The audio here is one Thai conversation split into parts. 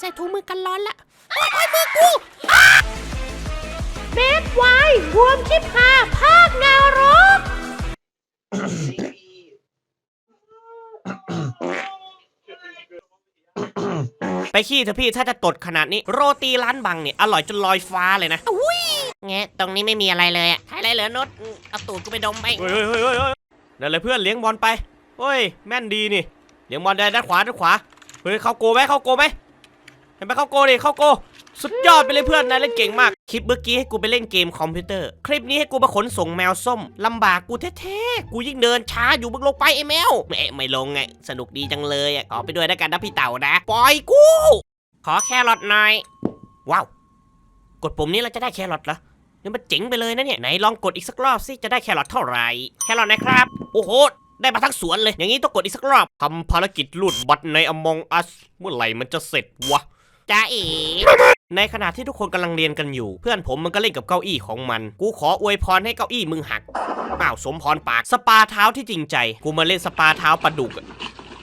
ใส่ถุงมือกันร้อนละโอ๊ยโอ๊ยมือกูเบสไวรวมคลิปหาภาคนรกไปขี้เถอะพี่ถ้าจะตดขนาดนี้ โรตีร้านบังเนี่ยอร่อยจนลอยฟ้าเลยนะอุ้ยเงี้ยตรงนี้ไม่มีอะไรเลยอะอะไรเหลือนุชเอาตูดกูไปดมไปเฮ้ยเฮ้ยเฮ้ยเฮ้ยเฮ้ยนั่นเลยเพื่อนเลี้ยงบอลไปเฮ้ยแม่นดีนี่เลี้ยงบอลได้ด้านขวาด้านขวาเฮ้ยเข้าโกไหมเข้าโกไหม ห็นไหมเข้าโกดิเข้าโก สุดยอดไปเลยเพื่อนนายเล่นเก่งมาก คลิปเมื่อกี้ให้กูไปเล่นเกมคอมพิวเตอร์ คลิปนี้ให้กูมาขนส่งแมวส้มลำบากกูแท้ๆ กูยิ่งเดินช้าอยู่มึงลงไปไอ้แมวแหม่ไม่ลงไง สนุกดีจังเลยอะขอไปด้วยแล้วกันนะพี่เต่านะ ปล่อยกู ขอแครอทหน่อย ว้าว กดปุ่มนี้เราจะได้แครอทเหรอนี่มันเจ๋งไปเลยนะเนี่ยไหนลองกดอีกสักรอบสิจะได้แครอทเท่าไหร่แครอทนะครับ โอ้โหได้มาทั้งสวนเลย อย่างนี้ต้องกดอีกสักรอบทำภารกิจลูดบัตรใน Among Us เมื่อไหร่มันจะเสร็จวะ จ้าเอ๋ในขณะที่ทุกคนกำลังเรียนกันอยู่ เพื่อนผมมันก็เล่นกับเก้าอี้ของมัน กูขออวยพรให้เก้าอี้มึงหักอ้าวสมพรปากสปาเท้าที่จริงใจ กูมาเล่นสปาเท้าปลาดุกอะ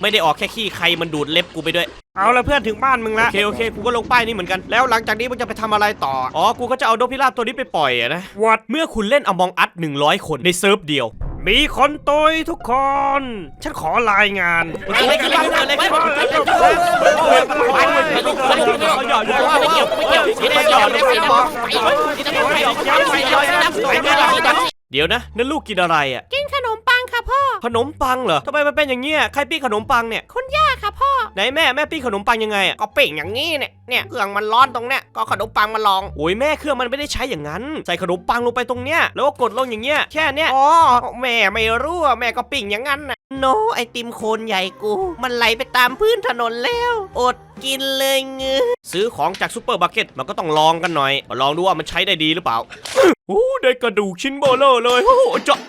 ไม่ได้ออกแค่ขี้ใครมันดูดเล็บกูไปด้วย เอาละเพื่อนถึงบ้านมึงละโอเคโอเคกูก็ลงป้ายนี้เหมือนกันแล้วหลังจากนี้มึงจะไปทำอะไรต่อ อ๋อ กูก็จะเอานกพิราบตัวนี้ไปปล่อยอะนะวัดเมื่อคุณเล่นอมองอัด100 คนในเซิร์ฟเดียว มีคนตุยทุกคน ฉันขอรายงานอะไรกันบ้างอะไรกันบ้างอะไรกันบ้างเดี๋ยวนะนั่นลูกกินอะไรอะ จริง ขนมปังเหรอทำไมมันเป็นอย่างเงี้ยใครปิ้งขนมปังเนี่ยคุณย่าค่ะพ่อไหนแม่แม่ปิ้งขนมปังยังไงอะก็เป่งอย่างนี้เนี่ยเนี่ยเครื่องมันร้อนตรงเนี้ยก็ขนมปังมาลองโอ้ยแม่เครื่องมันไม่ได้ใช้อย่างนั้น ใส่ขนมปังลงไปตรงเนี้ยแล้วก็กดลงอย่างเงี้ยแค่เนี้ยอ๋อแม่ไม่รู้อะแม่ก็ปิ่งอย่างนั้นน่ะโนไอติมโคนใหญ่กู มันไหลไปตามพื้นถนนแล้ว อดกินเลยเงือซื้อของจากซูเปอร์มาร์เก็ตมันก็ต้องลองกันหน่อย ลองดูว่ามันใช้ได้ดีหรือเปล่าโอ้ได้กระดูกชิ้นเบอร์เลอร์เลย โอ้โหเจาะ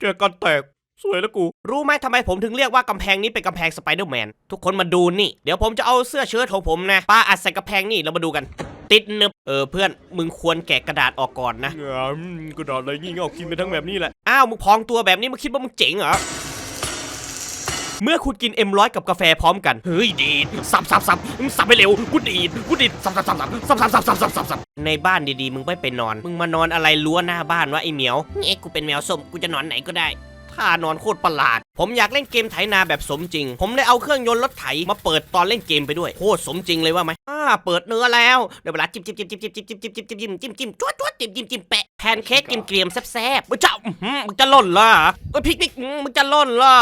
เจอกันแตก สวยแล้วกู รู้ไหมทำไมผมถึงเรียกว่ากำแพงนี้เป็นกำแพงสไปเดอร์แมน ทุกคนมาดูนี่ เดี๋ยวผมจะเอาเสื้อเชิ้ตของผมนะปาอัดใส่กำแพงนี่เรามาดูกัน ติดเนึบเออเพื่อนมึงควรแกะกระดาษออกก่อนนะกระดาษอะไรงี้เงากินไปทั้งแบบนี้แหละ อ้าวมึงพองตัวแบบนี้มึงคิดว่ามึงเจ๋งเหรอเมื่อคุณกิน M100 กับกาแฟพร้อมกัน เฮ้ยดีดสับสับสับมึงสับไปเร็วกูดีดกูดีดสับสับสับสับสับสับสับสับสับสับสับในบ้านดีๆ มึงไม่ไปนอน มึงมานอนอะไรรั้วหน้าบ้านวะไอเหมียวเอ๊ะกูเป็นแมวส้มกูจะนอนไหนก็ได้ ท่านอนโคตรประหลาด ผมอยากเล่นเกมไถนาแบบสมจริง ผมเลยเอาเครื่องยนต์รถไถมาเปิดตอนเล่นเกมไปด้วยโคตรสมจริงเลยว่าไหมอ่าเปิดเนื้อแล้วเดี๋ยวเวลาจิ้มจิ้มจิ้มจิ้มจิ้มจิ้มจิ้มจิ้มจิ้มจิ้มจิ้มจิ้มจวดจวดจิ้มจิ้มจิ้มแปะ แพนเค้กกินเกรียมแซ่บๆมึงจะอื้อหือมึงจะล่นล่ะเอ้ยพริกพริกอื้อมึงจะล่นล่ะ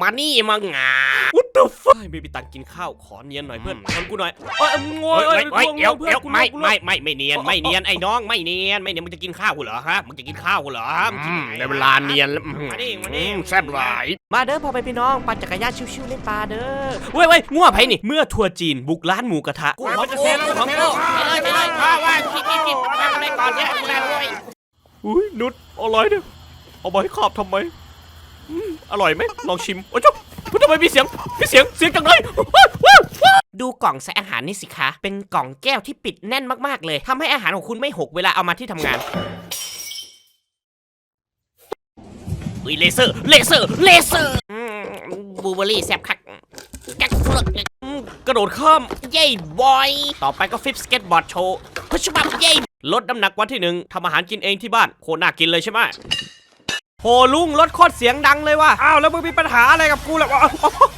มานี่มังงา What the fuck ไม่มีตังค์กินข้าวขอเนียนหน่อยเพื่อนทนกูหน่อยเอ้ยงอยเฮ้ยเฮ้ยง่วงเดี๋ยวพื่อนเดี๋ยวกูไม่ง่วงไม่ไม่ไม่เนียนไม่เนียนไอ้น้องไม่เนียนไม่เนียนมึงจะกินข้าวกูเหรอฮะมึงจะกินข้าวกูเหรอมึงกินไหนในเวลาเนียนแล้วมานี่มานี่แซ่บหลายมาเด้อพ่อไปพี่น้องปั่นจักรยานชิวๆเล่นปลาเด้อเว้ยเว้ยง่วงไผนี่เมื่อทัวร์จีนบุกร้านหมูกระทะกูขอจะเซแล้วของกูไปเลยไปเลยว่าว่าคิดคิดคิดทำอะไรก่อนเนี่ยกูได้เลย อุ้ยนุชอร่อยเนี่ยเอามาให้ขอบทำไมอืมอร่อยไหมลองชิมโอ้ยจ๊บทำไมมีเสียงมีเสียงเสียงจังเลยดูกล่องใส่อาหารนี่สิคะ เป็นกล่องแก้วที่ปิดแน่นมากๆเลยทำให้อาหารของคุณไม่หกเวลาเอามาที่ทำงานอุ้ยเลเซอร์เลเซอร์เลเซอร์อืมบูเบอรี่แซ่บคักกักเฟือกอืมกระโดดข้ามเย้บอย ต่อไปก็ฟลิปสเก็ตบอร์ดโชว์พุชบับเย้ ลดน้ำหนักวันที่หนึ่งทำอาหารกินเองที่บ้านโคตรน่ากินเลยใช่ไหมโหลุงรถโคตรเสียงดังเลยว่ะอ้าวแล้วมึงมีปัญหาอะไรกับกูล่ะวะ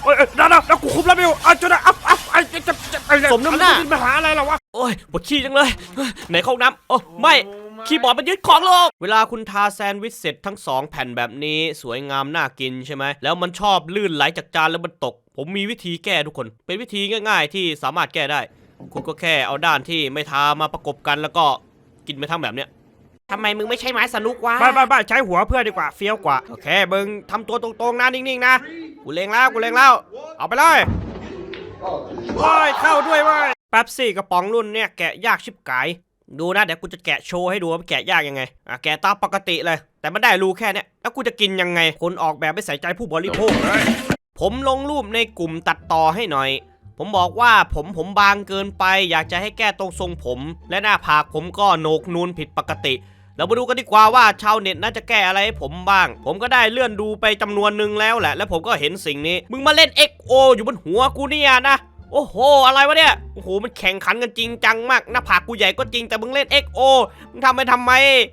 เอ้ยเดี๋ยวนะแล้วกูคุมแล้วไม่อยู่อ้าวจุดนะอ้าวอ้าวไอ้จะจะจะสมน้ำหน้ามีปัญหาอะไรหรอวะโอ้ยปวดขี้จังเลยเฮ้ยไหนเข้าห้องน้ำโอ้ไม่คีย์บอร์ดมันยึดของโลก เวลาคุณทาแซนด์วิชเสร็จทั้งสองแผ่นแบบนี้สวยงามน่ากินใช่ไหม แล้วมันชอบลื่นไหลจากจานแล้วมันตก ผมมีวิธีแก้ทุกคน เป็นวิธีง่าย ๆ ที่สามารถแก้ได้ คุณก็แค่เอาด้านที่ไม่ทามาประกบกันแล้วก็ กินไปทั้งแบบเนี้ยทำไมมึงไม่ใช่ไม้สนุกวะไม่ไม่ไม่ใช้หัวเพื่อนดีกว่าเฟี้ยวกว่า โอเคมึงทำตัวตรงๆนะนิ่งๆนะ กูเลงแล้วกูเลงแล้ว เอาไปเลยว้ายเข้าด้วยเว้ยแป๊บซี่กระป๋องรุ่นเนี่ยแกะยากชิบกาย ดูนะเดี๋ยวกูจะแกะโชว์ให้ดูว่าแกะยากยังไง อะแกะตามปกติเลย แต่มันได้รูแค่เนี้ยแล้วกูจะกินยังไง คนออกแบบไม่ใส่ใจผู้บริโภคเลยผมลงรูปในกลุ่มตัดต่อให้หน่อย ผมบอกว่าผมผมบางเกินไป อยากจะให้แก้ตรงทรงผม และหน้าผากผมก็โหนกนูนผิดปกติเรามาดูกันดีกว่าว่าชาวเน็ตน่าจะแก้อะไรให้ผมบ้าง ผมก็ได้เลื่อนดูไปจำนวนหนึ่งแล้วแหละ แล้วผมก็เห็นสิ่งนี้ มึงมาเล่น XO อยู่บนหัวกูเนี่ยนะ โอ้โห อะไรวะเนี่ย โอ้โห มันแข่งขันกันจริงจังมาก หน้าผากกูใหญ่ก็จริงแต่มึงเล่น XO มึงทำไปทำไม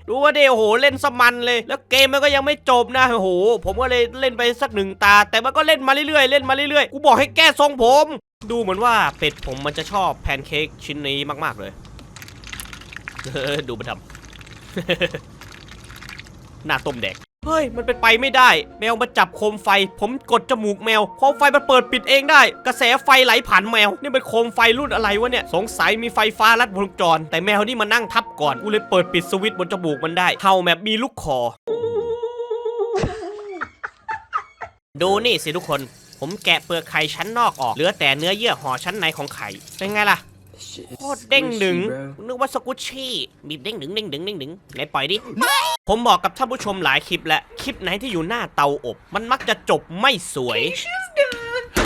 รู้ว่าเดโอ้โห เล่นสมันเลย แล้วเกมมันก็ยังไม่จบนะ โอ้โห ผมก็เลยเล่นไปสักหนึ่งตา แต่มันก็เล่นมาเรื่อยๆ เล่นมาเรื่อยๆ กูบอกให้แก้ทรงผม ดูเหมือนว่าเป็ดผมมันจะชอบแพนเค้กชิ้นนี้มากๆเลย ดูมันทำหน้าต้มแดก เฮ้ย มันเป็นไปไม่ได้ แมวมาจับโคมไฟ ผมกดจมูกแมว โคมไฟมันเปิดปิดเองได้ กระแสไฟไหลผ่านแมว นี่เป็นโคมไฟรุ่นอะไรวะเนี่ย สงสัยมีไฟฟ้าลัดวงจร แต่แมวนี่มานั่งทับก่อน กูเลยเปิดปิดสวิตช์บนจมูกมันได้เห่าแบบมีลูกคอ ดูนี่สิทุกคน ผมแกะเปลือกไข่ชั้นนอกออก เหลือแต่เนื้อเยื่อห่อชั้นในของไข่ เป็นไงล่ะ โคตรเด้งหนึ่งนึกว่าสกุชชี่ บีบเด้งหนึ่งเด้งหนึ่งเด้งหนึ่งไหนปล่อยดิ ผมบอกกับท่านผู้ชมหลายคลิปแล้วคลิปไหนที่อยู่หน้าเตาอบ มันมักจะจบไม่สวย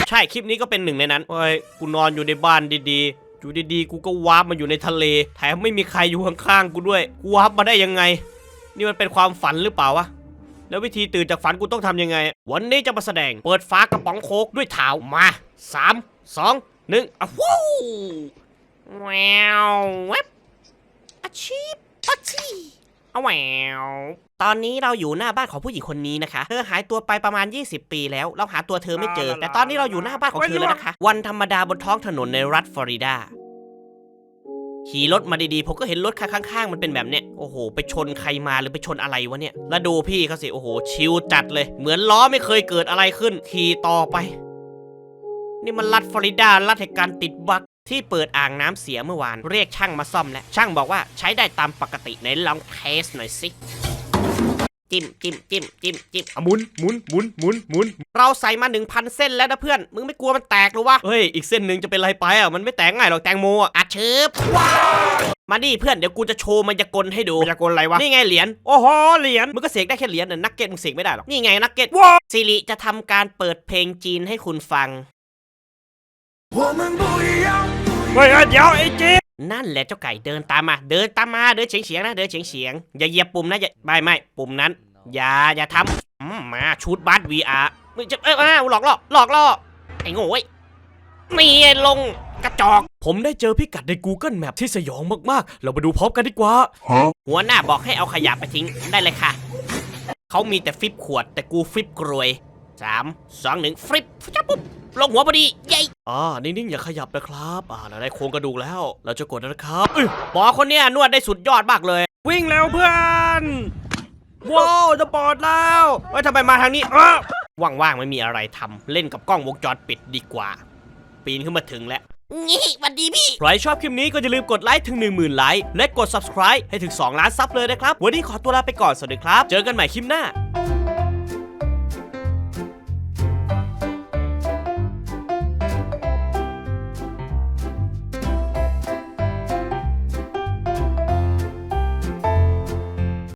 ใช่คลิปนี้ก็เป็นหนึ่งในนั้นเฮ้ยกูนอนอยู่ในบ้านดีๆอยู่ดีๆ กูก็วาร์ปมาอยู่ในทะเลแถมไม่มีใครอยู่ข้างๆกูด้วยกูวาร์ปมาได้ยังไง นี่มันเป็นความฝันหรือเปล่าวะแล้ววิธีตื่นจากฝันกูต้องทำยังไง วันนี้จะมาแสดงเปิดฟ้ากระป๋องโคกด้วยเท้ามาสามสองหนึ่งอะวู้แววเว็บอาชีพอาชีพเอาแววตอนนี้เราอยู่หน้าบ้านของผู้หญิงคนนี้นะคะ เธอหายตัวไปประมาณ 20 ปีแล้ว เราหาตัวเธอไม่เจอ แต่ตอนนี้เราอยู่หน้าบ้านของเธอแล้วนะคะ วันธรรมดาบนท้องถนนในรัฐฟลอริดา ขี่รถมาดีๆ ผมก็เห็นรถข้างๆ มันเป็นแบบเนี้ย โอ้โห ไปชนใครมาหรือไปชนอะไรวะเนี่ย แล้วดูพี่เขาสิ โอ้โห ชิลจัดเลย เหมือนล้อไม่เคยเกิดอะไรขึ้น ขี่ต่อไป นี่มันรัฐฟลอริดา รัฐแห่งการติดบั๊ก ที่เปิดอ่างน้ำเสียเมื่อวาน เรียกช่างมาซ่อมแล้วช่างบอกว่าใช้ได้ตามปกติไหนลองเทสหน่อยสิจิ้มจิ้มจิ้มจิ้มจิ้มอะหมุนหมุนหมุนหมุนหมุนเราใส่มา 1,000 เส้นแล้วนะเพื่อน มึงไม่กลัวมันแตกหรือวะ เฮ้ย อีกเส้นหนึ่งจะเป็นไรไปอะ มันไม่แตกง่ายหรอกแตงโมอะอัดชืบมาดิเพื่อนเดี๋ยวกูจะโชว์มายากลให้ดูมายากลอะไรวะ นี่ไงเหรียญโอ้โหเหรียญมึงก็เสกได้แค่เหรียญน่ะนักเก็ตมึงเสกไม่ได้หรอกนี่ไงนักเก็ตสิริจะทำการเปิดเพลงจีนให้คุณฟัง เฮ้ยเดี๋ยวไอ้เจ๊นั่นแหละเจ้าไก่เดินตามมา เดินตามมาเดินเฉียงเฉียงๆนะเดินเฉียงเฉียงๆอย่าเหยียบปุ่มนะอย่าไม่ไม่ปุ่มนั้น อย่าอย่าทำอืมมาชุดบัส VR มึงจะเอ้ยอ้าวหลอกล่อหลอกล่อไอ้โง่เว้ยนี่ลงกระจอก ผมได้เจอพิกัดใน Google Map ที่สยองมากๆ เรามาดูพร้อมกันดีกว่า หัวหน้าบอกให้เอาขยะไปทิ้งได้เลยค่ะ เขามีแต่ฟลิปขวดแต่กูฟลิปกรวยสามสองหนึ่งฟลิปจับปุ๊บ ลงหัวพอดีเย้อ่านิ่งๆอย่าขยับนะครับอ่าเราได้โครงกระดูกแล้ว เราจะกดแล้วนะครับเอ้ยหมอคนเนี้ยนวดได้สุดยอดมากเลย วิ่งเร็วเพื่อนว้าวจะปลอดแล้วเฮ้ยทำไมมาทางนี้เออว่างๆไม่มีอะไรทำเล่นกับกล้องวงจรปิดดีกว่า ปีนขึ้นมาถึงแล้วนี่สวัสดีพี่ ใครชอบคลิปนี้ก็อย่าลืมกดไลค์ถึง 1 0,000ไลค์และกด subscribe ให้ถึง 2 ล้านซับเลยนะครับ วันนี้ขอตัวลาไปก่อน สวัสดีครับ เจอกันใหม่คลิปหน้า